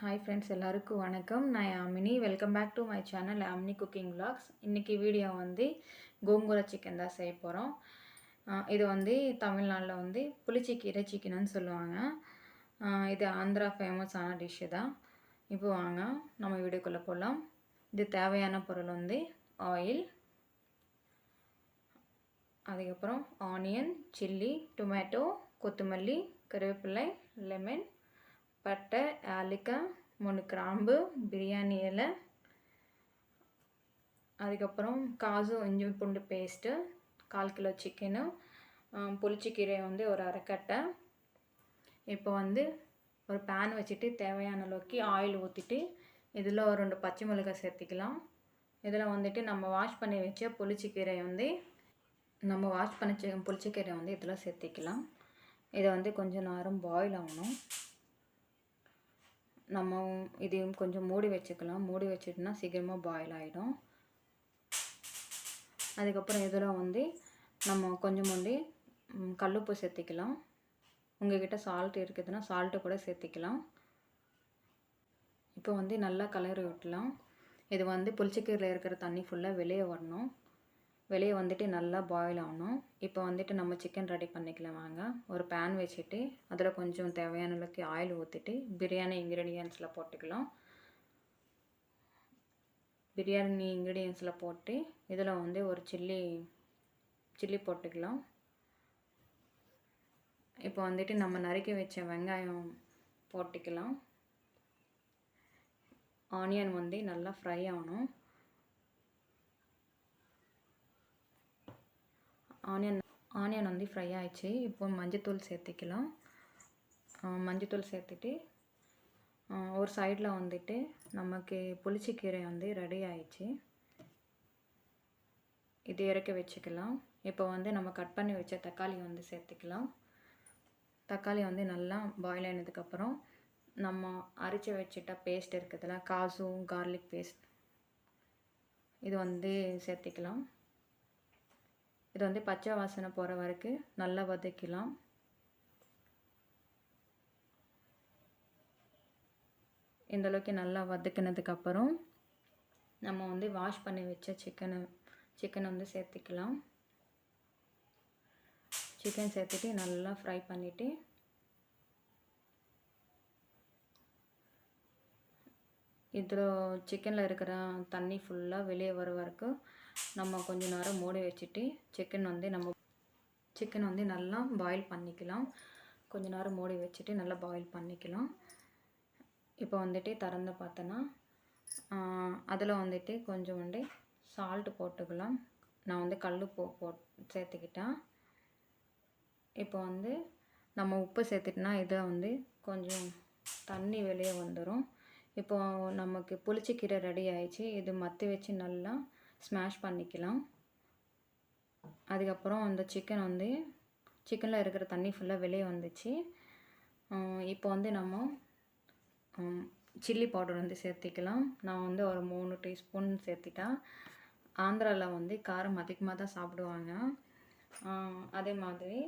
Hi friends எல்லாருக்கும் வணக்கம். நான் Yamini welcome back to my channel Yamini cooking vlogs. இன்றைக்கி வீடியோ வந்து கோங்கூர சிக்கன் தான் செய்ய போகிறோம் இது வந்து தமிழ்நாட்டில் வந்து புளிச்சிக்கீரை சிக்கனுன்னு சொல்லுவாங்க. இது ஆந்திரா ஃபேமஸான டிஷ்ஷு தான். இப்போ வாங்க நம்ம வீடியோக்குள்ளே போகலாம் இது தேவையான பொருள் வந்து ஆயில் அதுக்கப்புறம் ஆனியன் சில்லி டொமேட்டோ கொத்தமல்லி கருவேப்பிலை லெமன் பட்டை ஏலக்காய் மூணு கிராம்பு பிரியாணி இலை அதுக்கப்புறம் காசு இஞ்சி பூண்டு பேஸ்ட்டு கால் கிலோ சிக்கனு புளிச்சிக்கீரை வந்து ஒரு அரைக்கட்டை இப்போ வந்து ஒரு பேன் வச்சுட்டு தேவையான அளவுக்கு ஆயில் ஊற்றிட்டு இதில் ஒரு ரெண்டு பச்சை மிளகாய் சேர்த்திக்கலாம். இதில் வந்துட்டு நம்ம வாஷ் பண்ணி வச்ச புளிச்சிக்கீரை வந்து நம்ம வாஷ் பண்ணி வச்ச புளிச்சக்கீரை வந்து இதில் சேர்த்திக்கலாம். இதை வந்து கொஞ்சம் நேரம் பாயில் ஆகணும். நம்ம இதையும் கொஞ்சம் மூடி வச்சுக்கலாம். மூடி வச்சுட்டுனா சீக்கிரமாக பாயில் ஆகிடும் அதுக்கப்புறம் இதில் வந்து நம்ம கொஞ்சம் வந்து கல்லுப்பு சேர்த்திக்கலாம். உங்ககிட்ட சால்ட் இருக்குதுன்னா சால்ட்டு கூட சேர்த்திக்கலாம். இப்போ வந்து நல்லா கலரி விட்டலாம். இது வந்து புளிச்சக்கீரில் இருக்கிற தண்ணி ஃபுல்லாக வெளியே வரணும். வெளியே வந்துட்டு நல்லா பாயில் ஆகணும். இப்போ வந்துட்டு நம்ம சிக்கன் ரெடி பண்ணிக்கலாம் வாங்க. ஒரு பேன் வச்சுட்டு அதில் கொஞ்சம் தேவையான அளவுக்கு ஆயில் ஊற்றிட்டு பிரியாணி இன்க்ரீடியன்ஸில் போட்டுக்கலாம். பிரியாணி இன்க்ரீடியன்ஸில் போட்டு இதில் வந்து ஒரு சில்லி சில்லி போட்டுக்கலாம். இப்போ வந்துட்டு நம்ம நறுக்கி வச்ச வெங்காயம் போட்டுக்கலாம். ஆனியன் வந்து நல்லா ஃப்ரை ஆகணும். ஆனியன் ஆனியன் வந்து ஃப்ரை ஆயிடுச்சு. இப்போ மஞ்சத்தூள் சேர்த்துக்கலாம். மஞ்சத்தூள் சேர்த்துட்டு ஒரு சைடில் வந்துட்டு நமக்கு புளிச்சிக்கீரை வந்து ரெடி ஆயிடுச்சு. இது இறக்கி வச்சுக்கலாம். இப்போ வந்து நம்ம கட் பண்ணி வச்ச தக்காளி வந்து சேர்த்துக்கலாம். தக்காளி வந்து நல்லா பாயில் ஆனதுக்கப்புறம் நம்ம அரைச்சி வச்சுட்ட பேஸ்ட் இருக்குதுல்ல காசு கார்லிக் பேஸ்ட் இது வந்து சேர்த்துக்கலாம். இது வந்து பச்சை வாசனை போகிற வரைக்கும் நல்லா வதக்கலாம் இந்த அளவுக்கு நல்லா வதக்கினதுக்கப்புறம் நம்ம வந்து வாஷ் பண்ணி வச்ச சிக்கனை சிக்கனை வந்து சேர்த்துக்கலாம். சிக்கன் சேர்த்துட்டு நல்லா ஃப்ரை பண்ணிவிட்டு இதில் சிக்கனில் இருக்கிற தண்ணி ஃபுல்லாக வெளியே வர வரைக்கும் நம்ம கொஞ்ச நேரம் மூடி வச்சுட்டு சிக்கன் வந்து நம்ம சிக்கன் வந்து நல்லா பாயில் பண்ணிக்கலாம். கொஞ்ச நேரம் மூடி வச்சுட்டு நல்லா பாயில் பண்ணிக்கலாம். இப்போ வந்துட்டு திறந்து பார்த்தோன்னா அதில் வந்துட்டு கொஞ்சம் வந்து சால்ட்டு போட்டுக்கலாம். நான் வந்து கல் போ போ சேர்த்துக்கிட்டேன். இப்போ வந்து நம்ம உப்பு சேர்த்துட்டுனா இதை வந்து கொஞ்சம் தண்ணி வெளியே வந்துடும் இப்போ நமக்கு புளிச்சக்கீரை ரெடி ஆயிடுச்சு. இது மத்தி வச்சு நல்லா ஸ்மாஷ் பண்ணிக்கலாம். அதுக்கப்புறம் அந்த சிக்கன் வந்து சிக்கனில் இருக்கிற தண்ணி ஃபுல்லாக வெளியே வந்துச்சு. இப்போ வந்து நம்ம சில்லி பவுடர் வந்து சேர்த்திக்கலாம். நான் வந்து ஒரு மூணு டீஸ்பூன் சேர்த்திட்டேன் ஆந்திராவில் வந்து காரம் அதிகமாக தான் சாப்பிடுவாங்க. அதே மாதிரி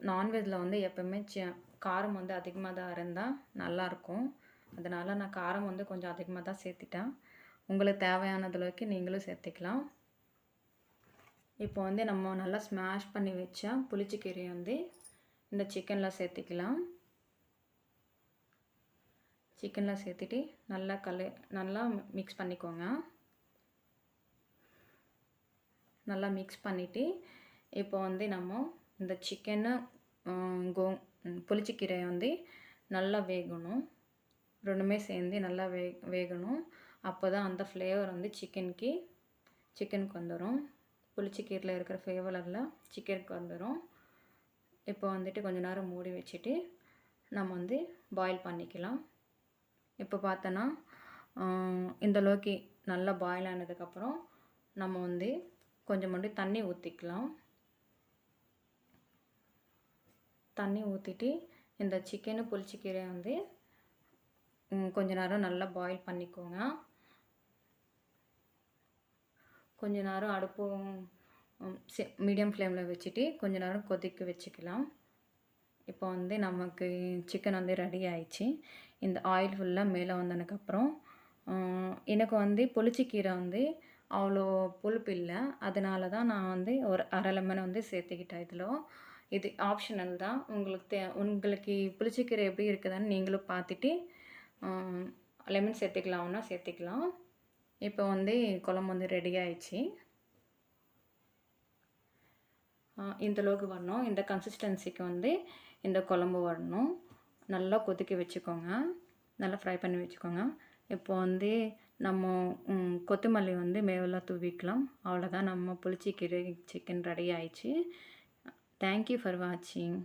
நான்வெஜ்ஜில் வந்து எப்போவுமே சி காரம் வந்து அதிகமாக தான் இருந்தால் நல்லாயிருக்கும் அதனால் நான் காரம் வந்து கொஞ்சம் அதிகமாக தான் சேர்த்திட்டேன். உங்களுக்கு தேவையானது அளவுக்கு நீங்களும் சேர்த்துக்கலாம். இப்போ வந்து நம்ம நல்லா ஸ்மாஷ் பண்ணி வச்சா புளிச்சக்கீரையை வந்து இந்த சிக்கனில் சேர்த்துக்கலாம். சிக்கனில் சேர்த்துட்டு நல்லா கல நல்லா மிக்ஸ் பண்ணிக்கோங்க. நல்லா மிக்ஸ் பண்ணிவிட்டு இப்போ வந்து நம்ம இந்த சிக்கனு கோ புளிச்சக்கீரையை வந்து நல்லா வேகணும். ரெண்டுமே சேர்ந்து நல்லா வே வேகணும். அப்போ தான் அந்த ஃப்ளேவர் வந்து சிக்கனுக்கு சிக்கனுக்கு வந்துடும் புளிச்சிக்கீரில் இருக்கிற ஃப்ளேவர் சிக்கனுக்கு வந்துடும் இப்போ வந்துட்டு கொஞ்ச நேரம் மூடி வச்சுட்டு நம்ம வந்து பாயில் பண்ணிக்கலாம். இப்போ பார்த்தோன்னா இந்த அளவுக்கு நல்லா பாயில் ஆனதுக்கப்புறம் நம்ம வந்து கொஞ்சம் மட்டும் தண்ணி ஊற்றிக்கலாம் தண்ணி ஊற்றிட்டு இந்த சிக்கனு புளிச்சக்கீரை வந்து கொஞ்ச நேரம் நல்லா பாயில் பண்ணிக்கோங்க. கொஞ்ச நேரம் அடுப்பும் மீடியம் ஃப்ளேமில் வச்சுட்டு கொஞ்ச நேரம் கொதிக்க வச்சுக்கலாம். இப்போ வந்து நமக்கு சிக்கன் வந்து ரெடி ஆயிடுச்சு. இந்த ஆயில் ஃபுல்லாக மேலே வந்ததுக்கப்புறம் எனக்கு வந்து புளிச்சக்கீரை வந்து அவ்வளோ புளிப்பு இல்லை. அதனால தான் நான் வந்து ஒரு அரை லெமன் வந்து சேர்த்துக்கிட்டேன் இதில். இது ஆப்ஷனல் தான். உங்களுக்கு தே உங்களுக்கு புளிச்சக்கீரை எப்படி இருக்குதுன்னு நீங்களும் பார்த்துட்டு லெமன் சேர்த்துக்கலாம்னா சேர்த்துக்கலாம். இப்போ வந்து குழம்பு வந்து ரெடி ஆயிடுச்சு. இந்தளவுக்கு வரணும். இந்த கன்சிஸ்டன்சிக்கு வந்து இந்த குழம்பு வரணும். நல்லா கொதிக்க வச்சுக்கோங்க. நல்லா ஃப்ரை பண்ணி வச்சுக்கோங்க. இப்போ வந்து நம்ம கொத்தமல்லி வந்து மேவெல்லாம் தூவிக்கலாம். அவ்வளோதான் நம்ம புளிச்சிக்கீரை சிக்கன் ரெடி ஆயிடுச்சு. தேங்க்யூ ஃபார் வாட்சிங்